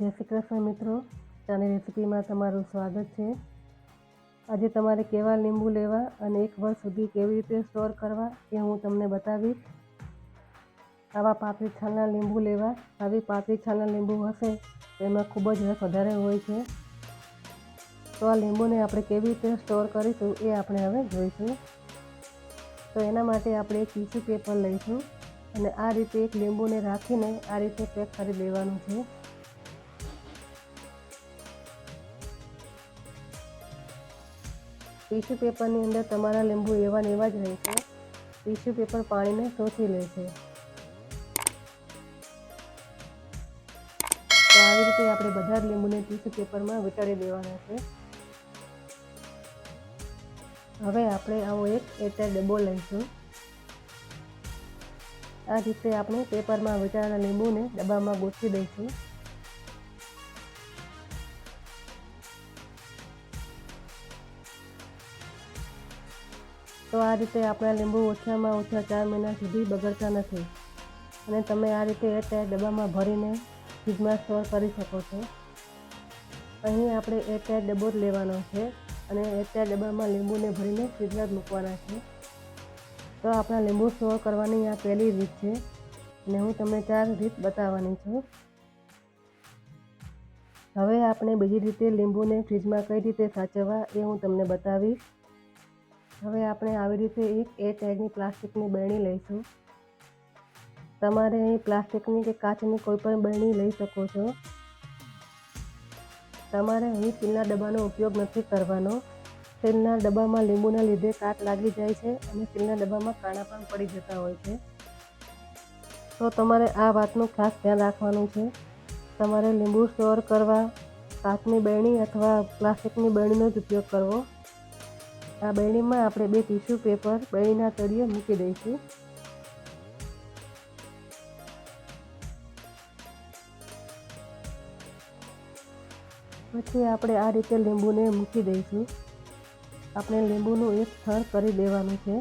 જય શ્રી કૃષ્ણ મિત્રો. ચાની રેસીપીમાં તમારું સ્વાગત છે. આજે તમારે કેવા લીંબુ લેવા અને એક વર્ષ સુધી કેવી રીતે સ્ટોર કરવા એ હું તમને બતાવીશ. આવા પાતળી છાલના લીંબુ લેવા. આવી પાતળી છાલના લીંબુ હશે તો એમાં ખૂબ જ રસ વધારે હોય છે. તો આ લીંબુને આપણે કેવી રીતે સ્ટોર કરીશું એ આપણે હવે જોઈશું. તો એના માટે આપણે એક ટીસ્યુ પેપર લઈશું અને આ રીતે એક લીંબુને રાખીને આ રીતે પેક કરી દેવાનું છે. ટીશ્યુ પેપરની અંદર તમારા લીંબુ એવા ને એવા જ રહેશે ટીશ્યુ પેપર પાણીને શોષી લે છે. આવી રીતે આપણે બધા જ લીંબુને ટીશ્યુ પેપરમાં વીંટાળી દેવાના છે. હવે આપણે આવો એક એરટાઈટ ડબ્બો લઈશું. આ રીતે આપણે પેપરમાં વીંટાળેલા લીંબુને ડબ્બામાં ગોઠવી દઈશું. તો આ રીતે આપણા લીંબુ ઓછામાં ઓછા ચાર મહિના સુધી બગડતા નથી. અને તમે આ રીતે એરટાઈટ ડબ્બામાં ભરીને ફ્રીજમાં સ્ટોર કરી શકો છો. અહીં આપણે એરટાઈટ ડબ્બો જ લેવાનો છે અને એરટાઈટ ડબ્બામાં લીંબુને ભરીને ફ્રીજમાં જ મૂકવાના છે. તો આપણા લીંબુ સ્ટોર કરવાની આ પહેલી રીત છે અને હું તમને ચાર રીત બતાવવાની છું. હવે આપણે બીજી રીતે લીંબુને ફ્રીજમાં કઈ રીતે સાચવવા એ હું તમને બતાવીશ. હવે આપણે આવી રીતે એક એ ટેગની પ્લાસ્ટિકની બરણી લઈશું. તમારે અહીં પ્લાસ્ટિકની કે કાચની કોઈ પણ બરણી લઈ શકો છો. તમારે અહીં સ્ટીલના ડબ્બાનો ઉપયોગ નથી કરવાનો. સ્ટીલના ડબ્બામાં લીંબુના લીધે કાટ લાગી જાય છે અને સ્ટીલના ડબ્બામાં કાણા પણ પડી જતા હોય છે. તો તમારે આ વાતનું ખાસ ધ્યાન રાખવાનું છે. તમારે લીંબુ સ્ટોર કરવા, કાચની બરણી અથવા પ્લાસ્ટિકની બરણીનો જ ઉપયોગ કરવો. આ બરણીમાં આપણે બે ટીશ્યુ પેપર બરણીના તળિયે મૂકી દઈશું. પછી આપણે આ રીતે લીંબુને મૂકી દઈશું. આપણે લીંબુનું એક થર કરી દેવાનું છે.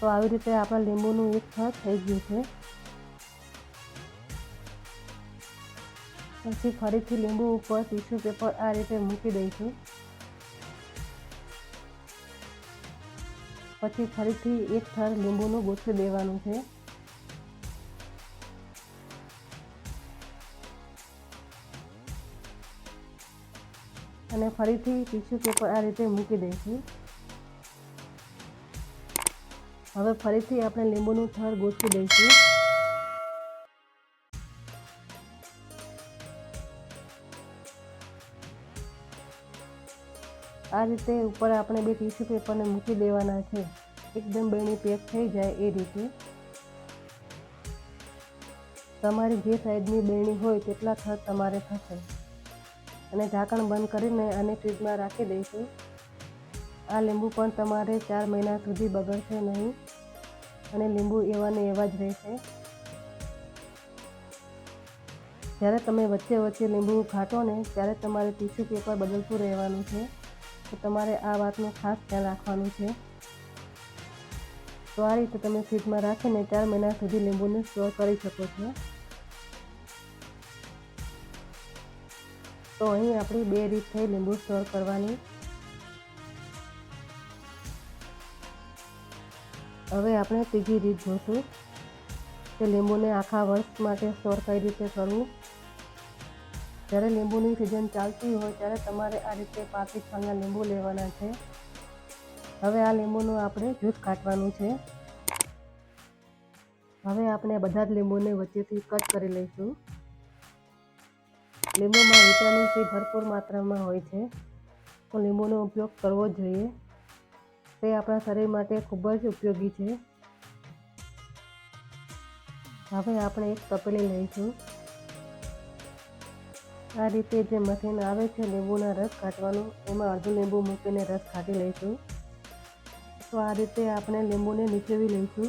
તો આવી રીતે આપણા લીંબુનું એક થર થઈ ગયું છે. પછી ફરીથી લીંબુ ઉપર ટીશ્યુ પેપર આ રીતે મૂકી દઈશું. પછી ફરીથી એક થર લીંબુનું ગોઠવી દેવાનું છે. અને ફરીથી ટીશ્યુ પેપર આ રીતે મૂકી દઈશું. હવે ફરીથી આપણે લીંબુનું થર ગોઠવી દઈશું. આ રીતે ઉપર આપણે બે ટીશ્યુ પેપરને મૂકી દેવાના છે. એકદમ બેણી પેક થઈ જાય એ રીતે. તમારી જે સાઈડની બેણી હોય તેટલા થર તમારે થશે. અને ઢાંકણ બંધ કરીને આને ફ્રીજમાં રાખી દઈશું. આ લીંબુ પણ તમારે ચાર મહિના સુધી બગડશે નહીં. અને લીંબુ એવા ને એવા જ રહેશે. જ્યારે તમે વચ્ચે વચ્ચે લીંબુ ઘાટો ને ત્યારે તમારે ટીશ્યુ પેપર બદલતું રહેવાનું છે. તો તમારે આ વાતનું ખાસ ધ્યાન રાખવાનું છે. તો આ રીતે તમે ફ્રીજમાં રાખીને ચાર મહિના સુધી લીંબુને સ્ટોર કરી શકો છો. તો અહીં આપણી બે રીત થઈ લીંબુ સ્ટોર કરવાની. હવે આપણે ત્રીજી રીત જોશું કે લીંબુને આખા વર્ષ માટે સ્ટોર કઈ રીતે કરવું. જ્યારે લીંબુની સિઝન ચાલતી હોય ત્યારે તમારે આ રીતે પાકિસ્તાનના લીંબુ લેવાના છે. હવે આ લીંબુનું આપણે જ્યુસ કાઢવાનું છે. હવે આપણે બધા જ લીંબુને વચ્ચેથી કટ કરી લઈશું. લીંબુમાં વિટામિન સી ભરપૂર માત્રામાં હોય છે. તો લીંબુનો ઉપયોગ કરવો જોઈએ. તે આપણા શરીર માટે ખૂબ જ ઉપયોગી છે. હવે આપણે એક તપેલી લઈશું. આ રીતે જે મશીન આવે છે લીંબુના રસ કાઢવાનું, એમાં અડધું લીંબુ મૂકીને રસ કાઢી લઈશું. તો આ રીતે આપણે લીંબુને નીચેવી લઈશું.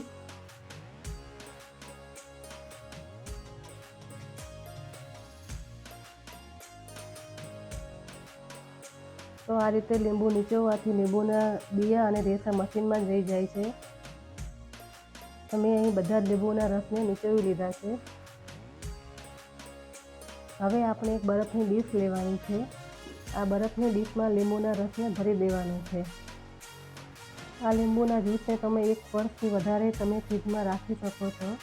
તો આ રીતે લીંબુ નીચોવાથી લીંબુના બિયા અને રેસા મશીનમાં જ રહી જાય છે. અમે અહીં બધા જ લીંબુના રસને નીચોવી લીધા છે. હવે આપણે એક બરફની ડીશ લેવાની છે. આ બરફની ડીશમાં લીંબુના રસને ભરી દેવાનું છે. આ લીંબુના જ્યુસને તમે એક વર્ષથી વધારે તમે ફ્રીજમાં રાખી શકો છો.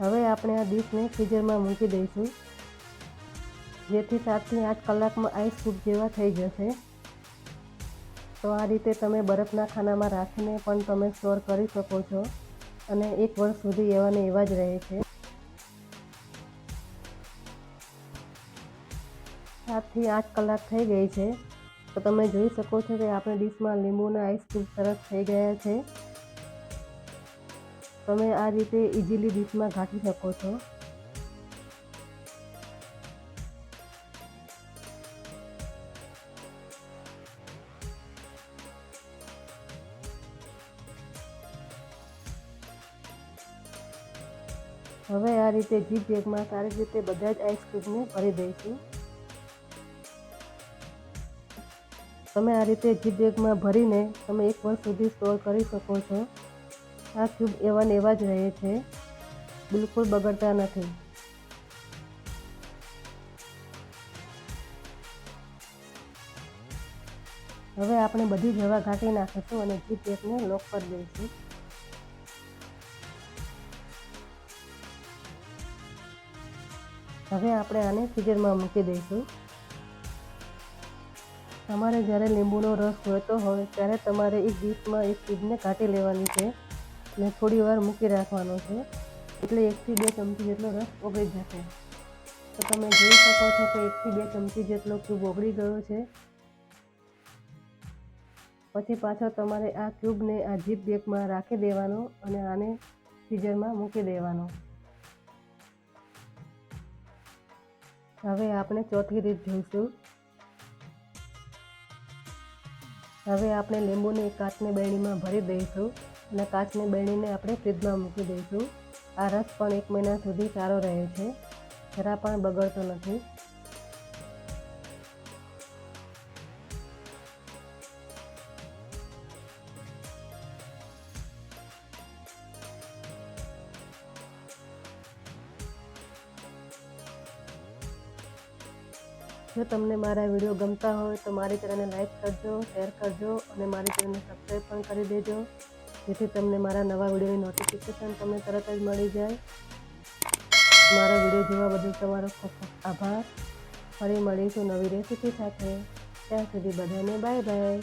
હવે આપણે આ ડીશને ફ્રીઝરમાં મૂકી દઈશું. જેથી સાતથી આઠ કલાકમાં આઈસ કૂપ જેવા થઈ જશે. તો આ રીતે તમે બરફના ખાનામાં રાખીને પણ તમે સ્ટોર કરી શકો છો. અને એક વર્ષ સુધી એવા ને એવા જ રહે છે. સાતથી આઠ કલાક થઈ ગઈ છે. તો તમે જોઈ શકો છો કે આપણે ડીશમાં લીંબુના આઈસ ક્યુબ સરસ થઈ ગયા છે. તમે આ રીતે ઇઝીલી ડીશમાં ઘાટી શકો છો. હવે આ રીતે જીપ બેગમાં સારી રીતે બધા જ આઈસક્રીમને ભરી દઈશું. તમે આ રીતે જીપ બેગમાં ભરીને તમે એક વર્ષ સુધી સ્ટોર કરી શકો છો. આ ક્યુબ એવા ને એવા જ રહે છે. બિલકુલ બગડતા નથી. હવે આપણે બધી જ હવા ઘાટી નાખીશું અને જીપ બેગને લોક કરી દઈશું. હવે આપણે આને ફ્રીઝરમાં મૂકી દઈશું. તમારે જ્યારે લીંબુનો રસ વહેતો હોય ત્યારે તમારે એક ડીશમાં એક ચીજને કાઢી લેવાની છે. અને થોડી વાર મૂકી રાખવાનો છે. એટલે એકથી બે ચમચી જેટલો રસ ઓગળી જશે. તો તમે જોઈ શકો છો કે એકથી બે ચમચી જેટલો ક્યુબ ઓગળી ગયો છે. પછી પાછો તમારે આ ક્યુબને આ જીપ બેગમાં રાખી દેવાનો અને આને ફ્રીઝરમાં મૂકી દેવાનો. હવે આપણે ચોથી રીત જોઈશું. હવે આપણે લીંબુને એક કાચની બેણીમાં ભરી દઈશું અને કાચની બેણીને આપણે ફ્રીજમાં મૂકી દઈશું. આ રસ પણ એક મહિના સુધી સારો રહે છે. જરા પણ બગડતો નથી. જો તમને મારા વીડિયો ગમતા હોય તો મારી ચેનલને લાઈક કરજો, શેર કરજો અને મારી ચેનલને સબસ્ક્રાઈબ પણ કરી દેજો. જેથી તમને મારા નવા વિડીયોની નોટિફિકેશન તમને તરત જ મળી જાય. મારા વીડિયો જોવા બદલ તમારો ખૂબ ખૂબ આભાર. ફરી મળીશું નવી રેસીપી સાથે. ત્યાં સુધી બધાને બાય બાય